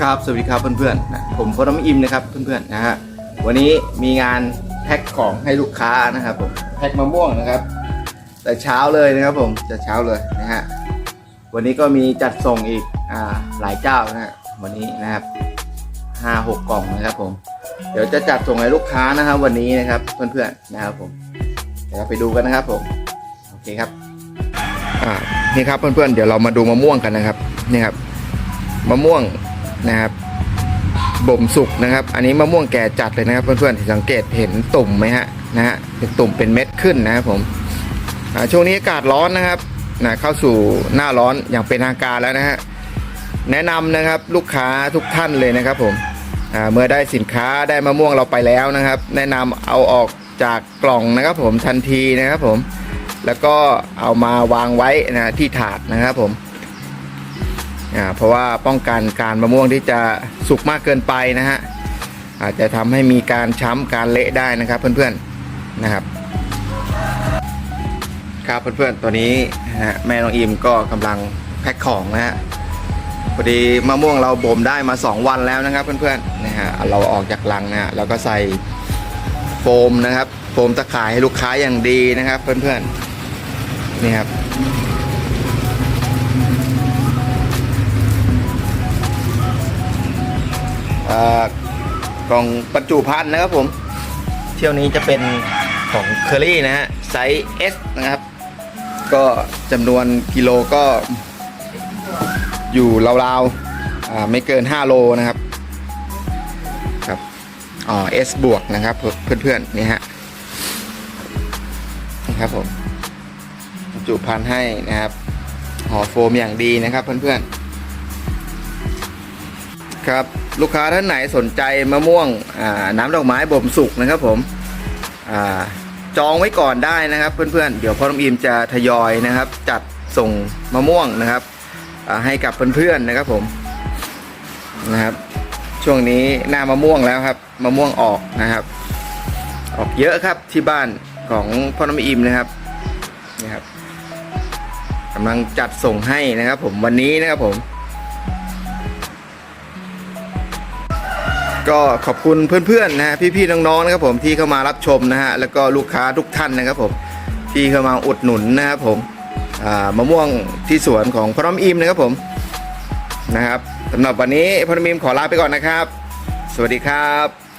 ครับ สวัสดีครับเพื่อนๆนะผมก็ต้องอิมนะครับเพื่อนๆนะฮะวันนี้มีงานแพ็คของให้ลูกค้านะครับผมแพ็คมะม่วงนะครับ แต่เช้าเลยนะครับผมจะเช้าเลยนะฮะวันนี้ก็มีจัดส่งอีกอ่าหลายเจ้านะฮะวันนี้นะครับห้าหกกล่องนะครับผม เดี๋ยวจะจัดส่งให้ลูกค้านะครับ วันนี้นะครับเพื่อนๆนะครับผมเดี๋ยวไปดูกันนะครับผมโอเคครับอ่านี่ครับเพื่อนๆเดี๋ยวเรามาดูมะม่วงกันนะครับนี่ครับมะม่วง นะครับบ่มสุกนะครับ อันนี้มะม่วงแก่จัดเลยนะครับ เพื่อนๆที่สังเกตเห็นตุ่มไหมฮะนะฮะเป็นตุ่มเป็นเม็ดขึ้นนะครับผมช่วงนี้อากาศร้อนนะครับนะเข้าสู่หน้าร้อนอย่างเป็นทางการแล้วนะฮะแนะนำนะครับลูกค้าทุกท่านเลยนะครับผมเมื่อได้สินค้าได้มะม่วงเราไปแล้วนะครับ แนะนำเอาออกจากกล่องนะครับผมทันทีนะครับผมแล้วก็เอามาวางไว้นะที่ถาดนะครับผม อ่าเพราะว่าป้องกันการมะม่วงที่จะสุกมากเกินไปนะฮะอาจจะทำให้มีการช้ำการเละได้นะครับเพื่อนๆนะครับครับเพื่อนๆตัวนี้นะฮะแม่น้องอิมก็กำลังแพ็คของนะฮะพอดีมะม่วงเราบ่มได้มา 2 วันแล้วนะครับเพื่อนๆนะฮะเอาเราออกจากลังนะฮะแล้วก็ใส่โฟมนะครับ โฟมตะข่ายให้ลูกค้าอย่างดีนะครับ เพื่อนๆนี่ครับ กล่องบรรจุภัณฑ์นะครับผมเที่ยวนี้จะเป็นของเคอรี่นะฮะไซส์ S นะครับ ก็จำนวนกิโลก็อยู่ราวๆไม่เกิน 5 โลนะครับครับอ๋อ S บวกนะครับเพื่อนๆนี่ฮะนะครับผมบรรจุภัณฑ์ให้นะครับห่อโฟมอย่างดีนะครับเพื่อนๆ ครับ ลูกค้าท่านไหนสนใจมะม่วงน้ำดอกไม้บ่มสุกนะครับผมอจองไว้ก่อนได้นะครับเพื่อนๆ เดี๋ยวพ่อน้องอิมจะทยอยนะครับ จัดส่งมะม่วงนะครับให้กับเพื่อนๆนะครับผมนะครับ ช่วงนี้หน้ามะม่วงแล้วครับมะม่วงออกนะครับ ออกเยอะครับที่บ้านของพ่อน้องอิมนะครับนี่ครับกำลังจัดส่งให้นะครับผมวันนี้นะครับผม ก็ขอบคุณเพื่อนๆนะฮะพี่ๆน้องๆนะครับผมที่เข้ามารับชมนะฮะแล้วก็ลูกค้าทุกท่านนะครับผมที่เข้ามาอุดหนุนนะครับผมมะม่วงที่สวนของพ่อน้อมอิมนะครับผมนะครับสำหรับวันนี้พร้อมอิมขอลาไปก่อนนะครับ สวัสดีครับ